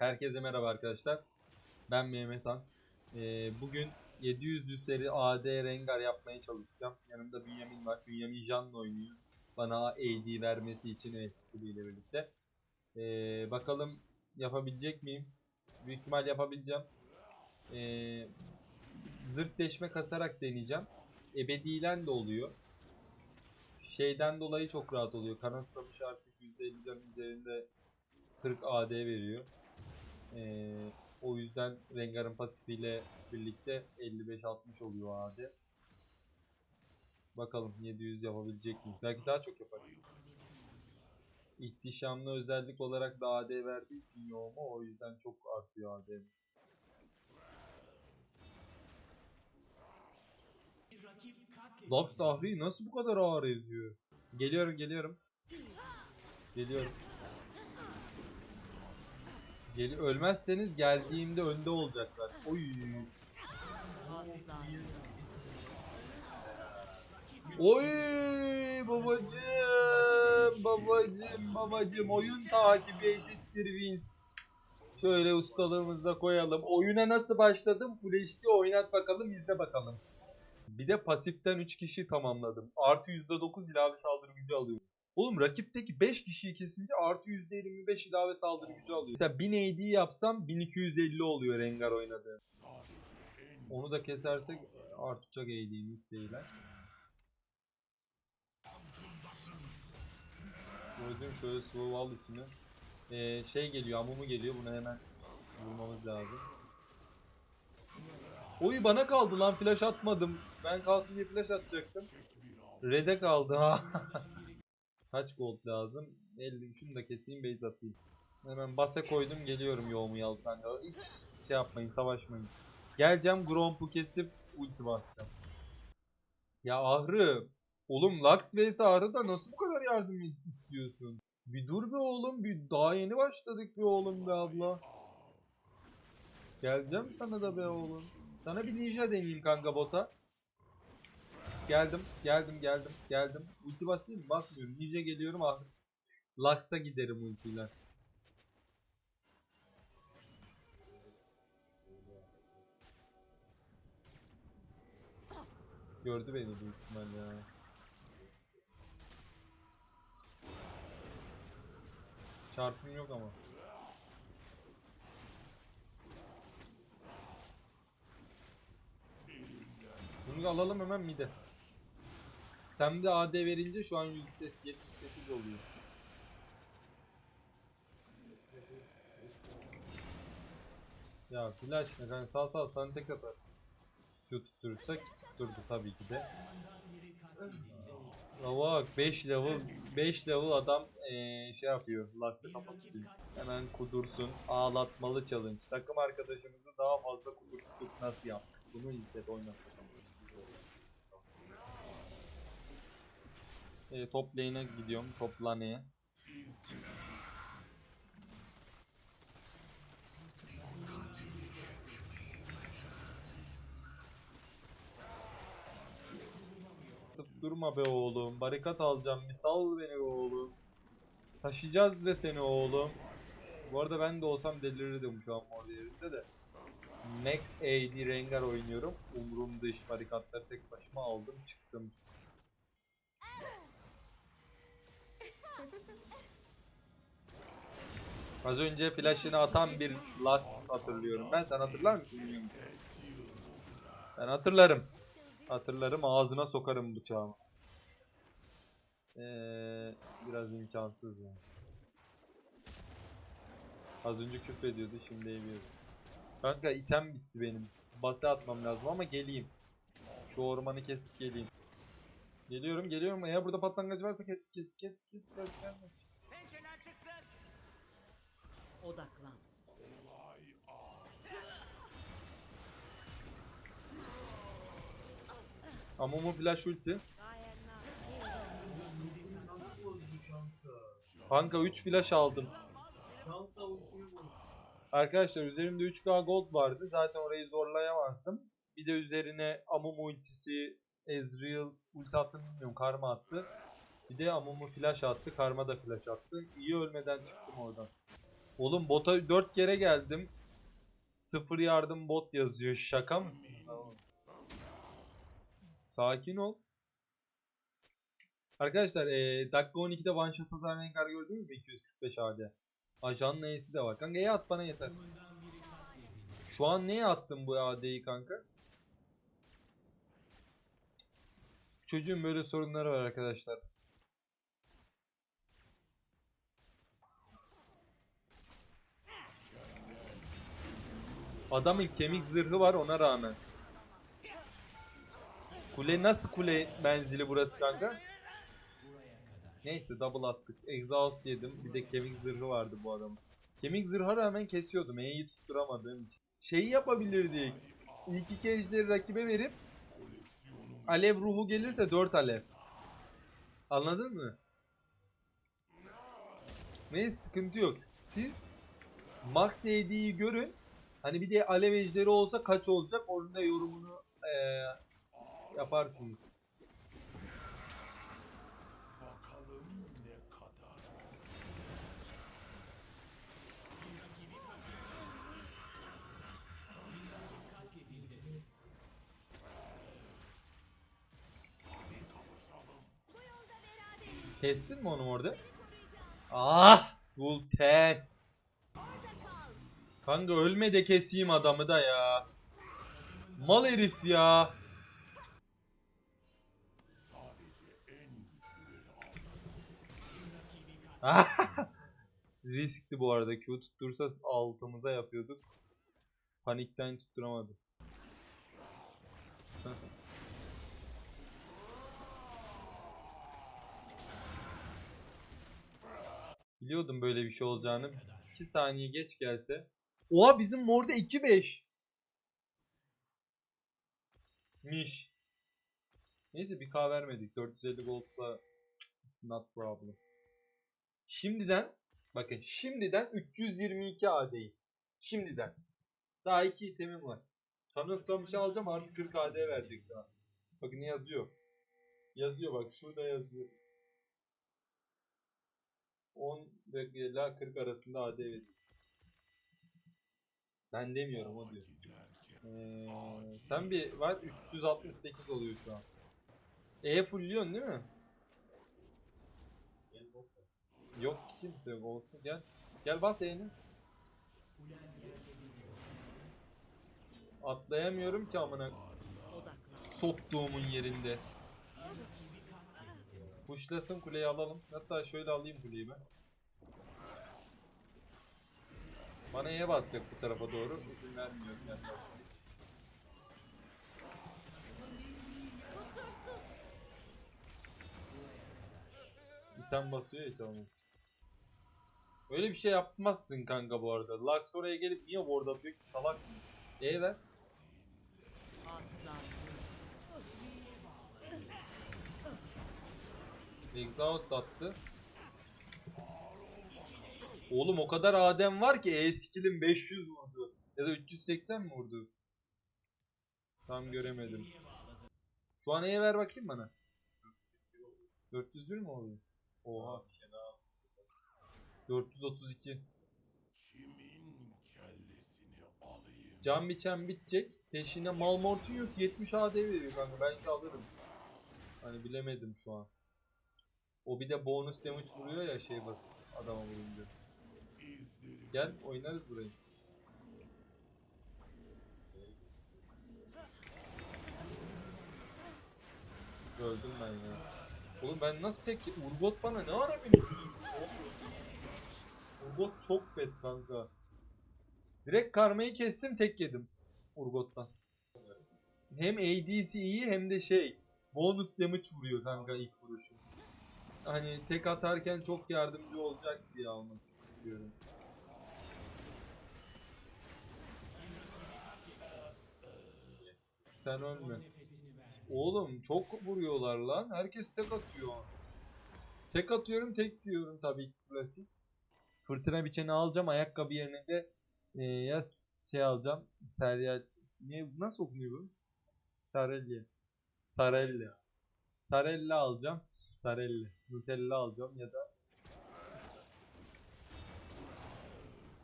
Herkese merhaba arkadaşlar. Ben Mehmet Han. Ee, bugün 700 seri AD Rengar yapmaya çalışacağım. Yanımda Bünyamin var. Bünyamin Jan'la oynuyor. Bana AD vermesi için ve skilliyle birlikte. Ee, bakalım yapabilecek miyim? Büyük ihtimal yapabileceğim. Ee, zırt deşme kasarak deneyeceğim. Ebedilen de oluyor. Şeyden dolayı çok rahat oluyor. Kanat savaşı artık %50 can üzerinde 40 AD veriyor. Ee, o yüzden Rengar'ın pasifiyle birlikte 55-60 oluyor AD. Bakalım 700 yapabilecek miyiz? Belki daha çok yaparız. İhtişamlı özellik olarak da AD verdiği için yoğumu o yüzden çok artıyor AD'miz. Lux Ahri'yi nasıl bu kadar ağır ediyor? Geliyorum geliyorum. Geliyorum. Gel ölmezseniz geldiğimde önde olacaklar. Oy. Oy babacım babacım babacım oyun takibi eşittir win. Şöyle ustalığımızda koyalım. Oyuna nasıl başladım? HD oynat bakalım izle bakalım. Bir de pasiften 3 kişi tamamladım. Artı %9 ilave saldırı gücü alıyorum. Oğlum rakipteki 5 kişiyi kesince artı %25 ilave saldırı gücü alıyor. Mesela 1000 AD yapsam 1250 oluyor Rengar oynadığı. Onu da kesersek artacak AD'miz beyler. Gördüğüm şöyle slow al içine. Ee, şey geliyor, amumu geliyor. Bunu hemen vurmamız lazım. Oy bana kaldı lan flash atmadım. Ben kalsın diye flash atacaktım. Red'e kaldı ha. Kaç gold lazım? 50 şunu da keseyim base atayım. Hemen base koydum geliyorum yoğumu yalkan. Hiç şey yapmayın savaşmayın. Geleceğim Gromp'u kesip ulti basacağım. Ya Ahri. Oğlum Lux vs Ahri da nasıl bu kadar yardım istiyorsun? Bir dur be oğlum. Bir daha yeni başladık be oğlum be abla. Geleceğim sana da be oğlum. Sana bir ninja deneyeyim kanka bota. Geldim, geldim, geldim, geldim. Ulti basayım mı? Basmıyorum. Ninja geliyorum ah. Lux'a giderim ultiyle. Gördü beni büyük ihtimal ya. Çarpım yok ama. Bunu alalım hemen mide. Sem'de AD verince şu an %78 oluyor. Ya flash ne kanka sağ sağ sana tek atar. Tutturursak tutturdu tabii ki de. Bak 5 level 5 level adam eee, şey yapıyor. Lux'ı kapatıyor. Hemen kudursun. Ağlatmalı challenge. Takım arkadaşımızı daha fazla kudurttuk nasıl yaptık? Bunu izlet oynatacağım. E, top lane'e gidiyorum. Top lane'e. Durma be oğlum. Barikat alacağım. Bir sal beni be oğlum. Taşıyacağız ve seni oğlum. Bu arada ben de olsam delirirdim şu an mor yerinde de. Max AD Rengar oynuyorum. Umurumda iş barikatları tek başıma aldım çıktım. Az önce flash'ını atan bir Lux hatırlıyorum ben. Sen hatırlar mısın. Ben hatırlarım. Hatırlarım ağzına sokarım bıçağımı. Ee, biraz imkansız yani. Az önce küfrediyordu şimdi eviyordu. Kanka item bitti benim. Base atmam lazım ama geleyim. Şu ormanı kesip geleyim. Geliyorum geliyorum. Eğer burada patlangıç varsa kes kes kes kes kes. kes. Odaklan. Amumu flash ulti. Kanka 3 flash aldım. Arkadaşlar üzerimde 3k gold vardı. Zaten orayı zorlayamazdım. Bir de üzerine Amumu ultisi, Ezreal ulti attı bilmiyorum. Karma attı. Bir de Amumu flash attı. Karma da flash attı. İyi ölmeden çıktım oradan. Oğlum bota 4 kere geldim. Sıfır yardım bot yazıyor. Şaka oğlum? Sakin ol. Arkadaşlar eee dakika 12'de one shot atan Rengar gördünüz mü? 245 AD. Ajanın E'si de var. Kanka E at bana yeter. Şu an neye attın bu AD'yi kanka? Çocuğun böyle sorunları var arkadaşlar. Adamın kemik zırhı var ona rağmen. Kule nasıl kule menzili burası kanka? Neyse double attık. Exhaust yedim. Bir de kemik zırhı vardı bu adamın. Kemik zırha rağmen kesiyordum. E'yi tutturamadığım için. Şeyi yapabilirdik. İlk iki ejderi rakibe verip Alev ruhu gelirse 4 alev. Anladın mı? Neyse sıkıntı yok. Siz Max AD'yi görün. Hani bir de alev ejderi olsa kaç olacak? Onun da yorumunu eee, yaparsınız. Kestin mi onu orada? Ah! Gulten. Kanka ölme de keseyim adamı da ya. Mal herif ya. Riskti bu arada. Q tuttursa altımıza yapıyorduk. Panikten tutturamadı. Biliyordum böyle bir şey olacağını. 2 saniye geç gelse. Oha bizim morda 2-5. Miş. Neyse bir K vermedik. 450 gold'la not problem. Şimdiden bakın şimdiden 322 AD'yiz. Şimdiden. Daha 2 itemim var. Tanrısal alacağım artı 40 AD verecek daha. Bakın yazıyor. Yazıyor bak şurada yazıyor. 10 ve ila 40 arasında AD verecek. Ben demiyorum o diyor. Ee, sen bir var 368 oluyor şu an. E fullliyorsun değil mi? Yok kimse yok olsun gel. Gel bas E'ni. Atlayamıyorum ki amına soktuğumun yerinde. Kuşlasın kuleyi alalım. Hatta şöyle alayım kuleyi ben. Bana E'ye basacak bu tarafa doğru. İzin vermiyorum yani. İtem basıyor ya tamam. Öyle bir şey yapmazsın kanka bu arada. Lux oraya gelip niye ward atıyor ki salak mı? E ver. Exhaust attı. Oğlum o kadar Adem var ki E skill'in 500 vurdu. Ya da 380 mi vurdu? Tam göremedim. Şu an E'ye ver bakayım bana. 401 mi oldu? Oha. 432. kimin kellesini alayım? Can biçen bitecek. Peşine Malmortius 70 AD veriyor kanka. Belki alırım. Hani bilemedim şu an. O bir de bonus damage vuruyor ya şey basıp adama vurunca. Gel oynarız burayı. Öldüm ben ya. Oğlum ben nasıl tek... Urgot bana ne ara beni Urgot çok bet kanka. Direkt karmayı kestim tek yedim. Urgot'tan. Hem AD'si iyi hem de şey. Bonus damage vuruyor kanka ilk vuruşu. Hani tek atarken çok yardımcı olacak diye almak istiyorum. Sen ölme. Oğlum çok vuruyorlar lan. Herkes tek atıyor. Tek atıyorum tek diyorum tabii ki klasik. Fırtına biçeni alacağım. Ayakkabı yerine de e, ya şey alacağım. Serial. Ne, nasıl okunuyor bu? Sarelli. Sarelli. Sarella alacağım. Sarelli. Nutella alacağım ya da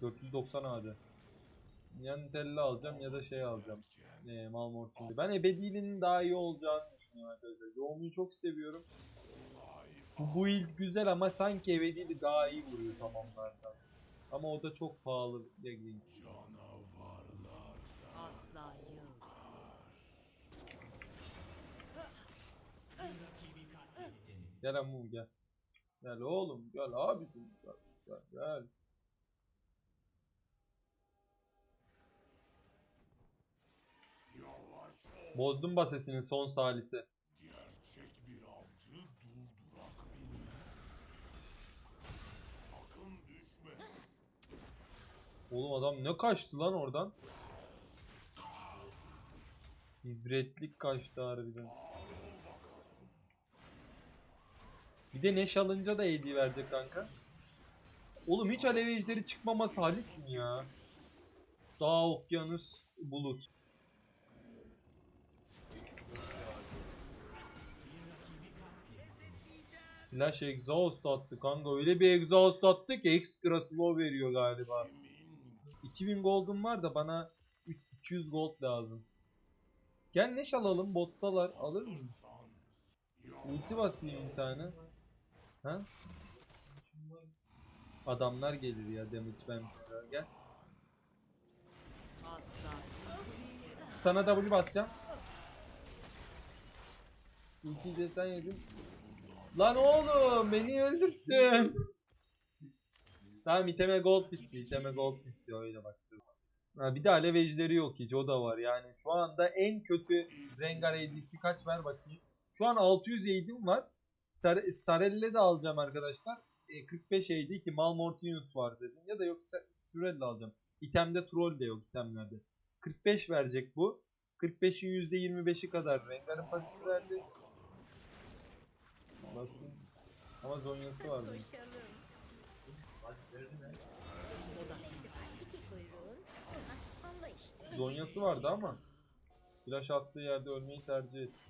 490 AD. Ya Nutella alacağım ya da şey alacağım. Ee, Malmortium'u. Ben Ebedi'nin daha iyi olacağını düşünüyorum arkadaşlar. Yoğumuyu çok seviyorum. Bu build güzel ama sanki Ebedi'li daha iyi vuruyor tamamlarsan. Ama o da çok pahalı bir. Canavarlar Asla yıl. Gel Amu gel. Gel oğlum gel abicim gel. Gel gel. Bozdum basesinin son salisi. Gerçek bir avcı durdurak bilmez. Sakın düşme. Oğlum adam ne kaçtı lan oradan? İbretlik kaçtı harbiden. Bir de Neş alınca da AD verecek kanka. Oğlum hiç alev ejderi çıkmaması halis mi ya? Dağ, okyanus, bulut. Flash exhaust attı kanka öyle bir exhaust attı ki ekstra slow veriyor galiba. Kimin 2000 gold'um var da bana 200 gold lazım. Gel neş alalım bottalar alır san. Ulti basayım bir tane. Ha? Adamlar gelir ya damage ben gel. Stun'a W basacağım. Ultiyi de sen yedin. Lan oğlum beni öldürttün. Tamam iteme gold bitti. iteme gold bitti öyle bak. Ha, bir de alev yok hiç o da var yani şu anda en kötü Rengar AD'si kaç ver bakayım. Şu an 600 AD'm var. Sar Sarelle de alacağım arkadaşlar. E, 45 AD ki Malmortius var dedim. Ya da yok Surelle alacağım. İtemde troll de yok itemlerde. 45 verecek bu. 45'in %25'i kadar Rengar'ın pasif verdi. Basın. Ama zonyası var bunun. Zonyası vardı ama flash attığı yerde ölmeyi tercih etti.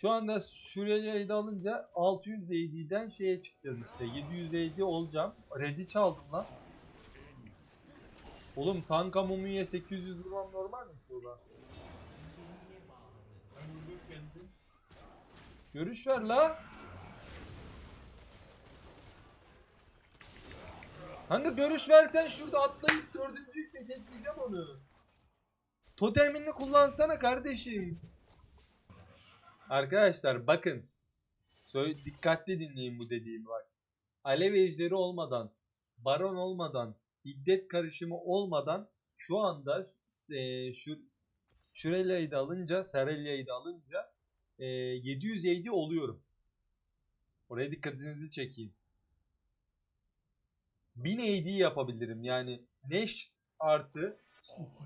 Şu anda Shurela'yı da alınca 600 AD'den şeye çıkacağız işte. 700 AD olacağım. Red'i çaldım lan. Oğlum tanka mumuya 800 vurmam normal mi ki ulan? Görüş ver la. Hangi görüş versen şurada atlayıp dördüncü yükle tekleyeceğim onu. Totemini kullansana kardeşim. Arkadaşlar bakın. Söyle, dikkatli dinleyin bu dediğimi bak. Alev ejderi olmadan, baron olmadan, iddet karışımı olmadan şu anda e, şu Şurelya'yı da alınca, Serelya'yı da alınca e, 700 AD oluyorum. Oraya dikkatinizi çekeyim. 1000 AD yapabilirim. Yani Neş artı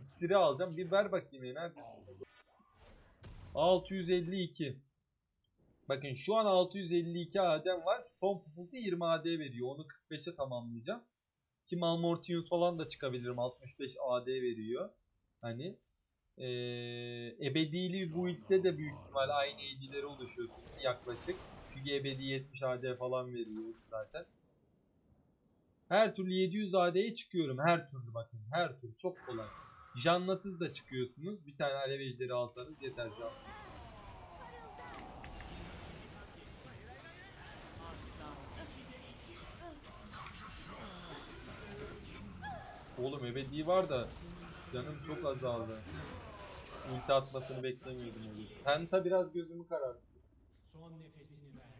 Siri alacağım. Bir ver bakayım ya neredesin? 652. Bakın şu an 652 AD'm var. Son fısıltı 20 AD veriyor. Onu 45'e tamamlayacağım. Ki Malmortius falan da çıkabilirim. 65 AD veriyor. Hani eee ebedili bu ilkte de büyük ihtimal aynı AD'lere ulaşıyorsun yaklaşık. Çünkü ebedi 70 AD falan veriyor zaten. Her türlü 700 AD'ye çıkıyorum. Her türlü bakın. Her türlü. Çok kolay. Jannasız da çıkıyorsunuz. Bir tane alev ejderi alsanız yeter can. Oğlum ebedi var da canım çok azaldı. Ulti atmasını beklemiyordum öyle. Penta biraz gözümü kararttı.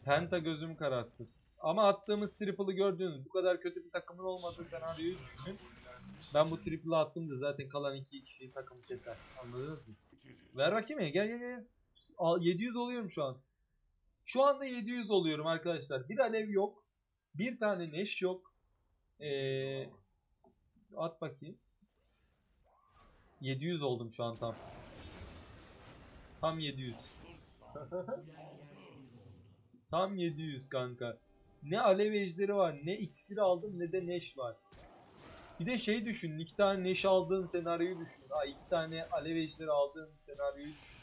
Penta gözümü kararttı. Ama attığımız triple'ı gördünüz. Bu kadar kötü bir takımın olmadığı senaryoyu düşünün. Ben bu triple'ı attım da zaten kalan iki kişiyi takım keser. Anladınız mı? Ver bakayım ya gel gel gel. Al, 700 oluyorum şu an. Şu anda 700 oluyorum arkadaşlar. Bir alev yok. Bir tane neş yok. Ee, at bakayım. 700 oldum şu an tam. Tam 700. tam 700 kanka. Ne alev ejderi var, ne iksiri aldım ne de neş var. Bir de şey düşün, iki tane neş aldığım senaryoyu düşün. Ha iki tane alev ejderi aldığım senaryoyu düşün.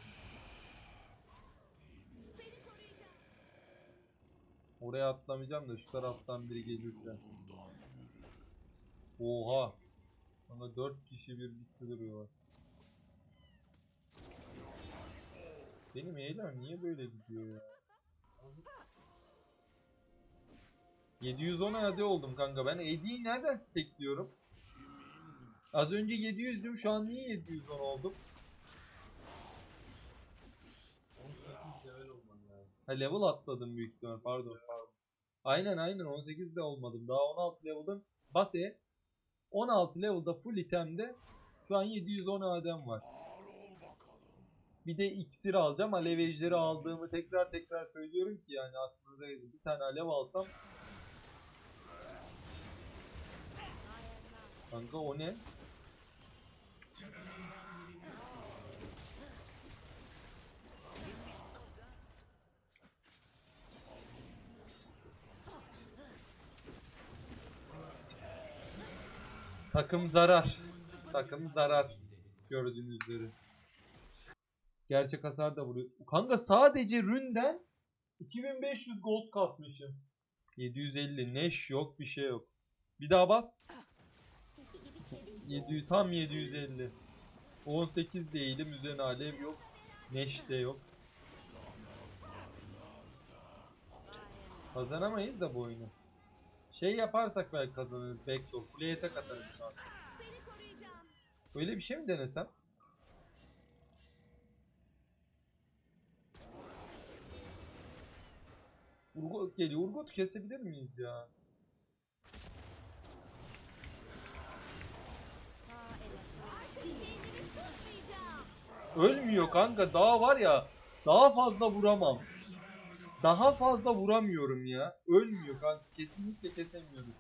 Oraya atlamayacağım da şu taraftan biri gelirse. Oha. Ama 4 kişi birlikte duruyorlar. Benim Eyler niye böyle gidiyor ya? 710 AD oldum kanka. Ben AD'yi nereden stackliyorum? Az önce 700'düm şu an niye 710 oldum? 18 level olman lazım. Ha level atladım büyük ihtimal pardon. Aynen aynen 18 de olmadım. Daha 16 level'dım. Bas E. 16 level'da full itemde şu an 710 adem var. Bir de iksir alacağım. Alev ejderi aldığımı tekrar tekrar söylüyorum ki yani aklınıza. Bir tane alev alsam. Kanka o ne? Takım zarar. Takım zarar. Gördüğünüz üzere. Gerçek hasar da vuruyor. Kanka sadece ründen 2500 gold kasmışım. 750 neş yok bir şey yok. Bir daha bas. Tilki gibi çevik. 700 tam 750. 18 değilim üzerine alev yok. Neş de yok. Kazanamayız da bu oyunu. Şey yaparsak belki kazanırız. Backdoor. Kuleye tek atarım şu an. Böyle bir şey mi denesem? Urgot geliyor. Urgot kesebilir miyiz ya? Ölmüyor kanka. Daha var ya. Daha fazla vuramam. Daha fazla vuramıyorum ya. Ölmüyor kanka. Kesinlikle kesemiyorum.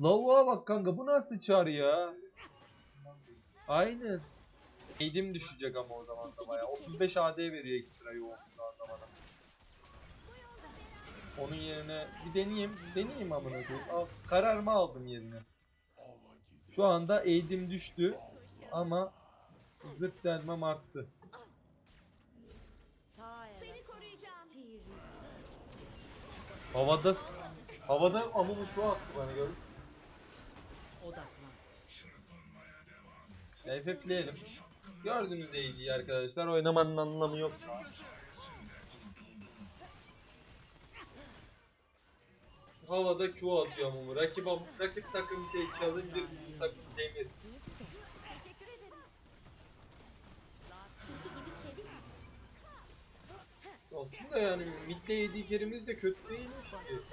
Lavuğa bak kanka. Bu nasıl çar ya? Aynen. Eğilim düşecek ama o zaman da bayağı. 35 AD veriyor ekstra yoğun şu anda bana. Onun yerine bir deneyeyim. Deneyeyim amına koyayım. Al, kararımı aldım yerine. Şu anda eğilim düştü ama zırt delmem arttı. Havada havada amumu su attı bana gördün. Odaklan. FF'leyelim. Gördüğünüz iyi arkadaşlar. Oynamanın anlamı yok. Havada Q atıyor amumu. Rakip, rakip takım şey challenger bizim takım demir. Aslında yani midde yediklerimiz de kötü değilmiş ki.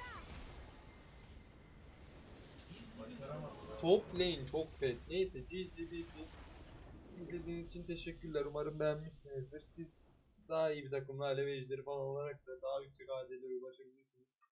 Top lane çok fed. Neyse GGBP. İzlediğiniz için teşekkürler. Umarım beğenmişsinizdir. Siz daha iyi bir takımla alev ejderi falan olarak da daha yüksek adelere ulaşabilirsiniz.